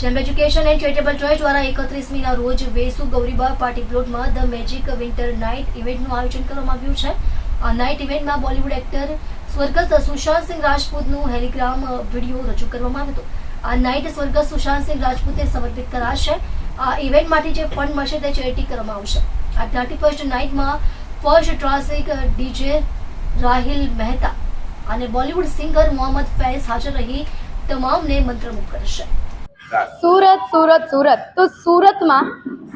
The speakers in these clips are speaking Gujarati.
જેમ એજ્યુકેશન એન્ડ ચેરિટેબલ ટ્રસ્ટ દ્વારા એકત્રીસમીના રોજ વેસુ ગૌરીબા પાર્ટી પ્લોટમાં ધ મેજિક વિન્ટર નાઇટ ઇવેન્ટનું આયોજન કરવામાં આવ્યું છે. આ નાઇટ ઇવેન્ટમાં બોલિવૂડ એક્ટર સ્વર્ગસ્થ સુશાંત સિંહ રાજપૂતનું હેલિગ્રામ વીડિયો રજૂ કરવામાં આવ્યો હતો. આ નાઇટ સ્વર્ગસ્થ સુશાંત સિંહ રાજપૂતે સમર્પિત કરાશે. આ ઇવેન્ટ માટે જે ફંડ મળશે તે ચેરિટી કરવામાં આવશે. આ thirty first નાઇટમાં first traffic DJ Rahil Mehta અને બોલિવૂડ સિંગર મોહમ્મદ ફૈઝ હાજર રહી. તમામને મંત્રમુગ્ધ કરશે. સુરત સુરત સુરત. તો સુરતમાં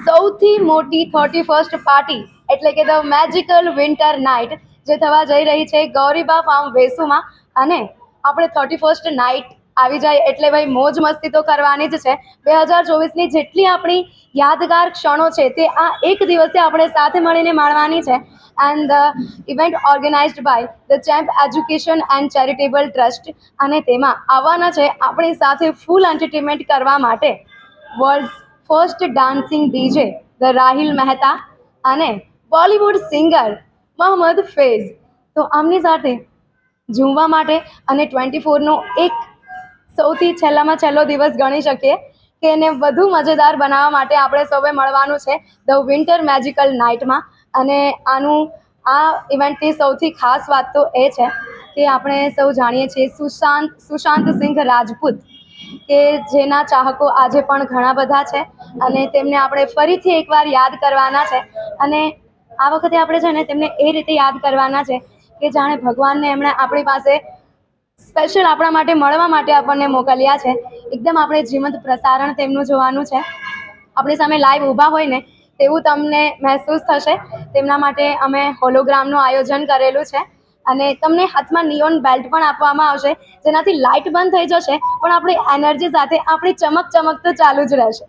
સૌથી મોટી થર્ટી ફર્સ્ટ પાર્ટી એટલે કે ધ મેજિકલ વિન્ટર નાઇટ જે થવા જઈ રહી છે ગૌરીબા ફાર્મ વેસુમાં. અને આપણે થર્ટી ફર્સ્ટ નાઇટ આવી જાય એટલે ભાઈ મોજ મસ્તી તો કરવાની જ છે. બે હજાર ચોવીસની જેટલી આપણી યાદગાર ક્ષણો છે તે આ એક દિવસે આપણે સાથે મળીને માણવાની છે. And the event organised by the champ education and charitable trust અને તેમાં આવવાના છે આપણી સાથે ફૂલ એન્ટરટેનમેન્ટ કરવા માટે world first dancing DJ the Rahil Mehta અને બોલિવૂડ સિંગર મોહમ્મદ ફૈઝ તો આમની સાથે ઝૂમવા માટે અને ટ્વેન્ટી ફોરનો એક સૌથી છેલ્લામાં છેલ્લો દિવસ ગણી શકીએ કે એને વધુ મજેદાર બનાવવા માટે આપણે સૌએ મળવાનું છે ધ વિન્ટર મેજિકલ નાઇટમાં. અને આનું આ ઇવેન્ટની સૌથી ખાસ વાત તો એ છે કે આપણે સૌ જાણીએ છીએ સુશાંત સુશાંત સિંહ રાજપૂત કે જેના ચાહકો આજે પણ ઘણા બધા છે અને તેમને આપણે ફરીથી એકવાર યાદ કરવાના છે. અને આ વખતે આપણે છે ને તેમને એ રીતે યાદ કરવાના છે કે જાણે ભગવાનને એમણે આપણી પાસે સ્પેશિયલ આપણા માટે, મળવા માટે આપણને મોકલ્યા છે. એકદમ આપણે જીવંત પ્રસારણ તેમનું જોવાનું છે. આપણી સામે લાઈવ ઊભા હોય ને, તેવું તમને મહેસૂસ થશે. તેમના માટે અમે હોલોગ્રામનું આયોજન કરેલું છે. અને તમને હાથમાં નિયોન બેલ્ટ પણ આપવામાં આવશે. જેનાથી લાઇટ બંધ થઈ જશે, પણ આપણી એનર્જી સાથે આપણી ચમક ચમક તો ચાલુ જ રહેશે.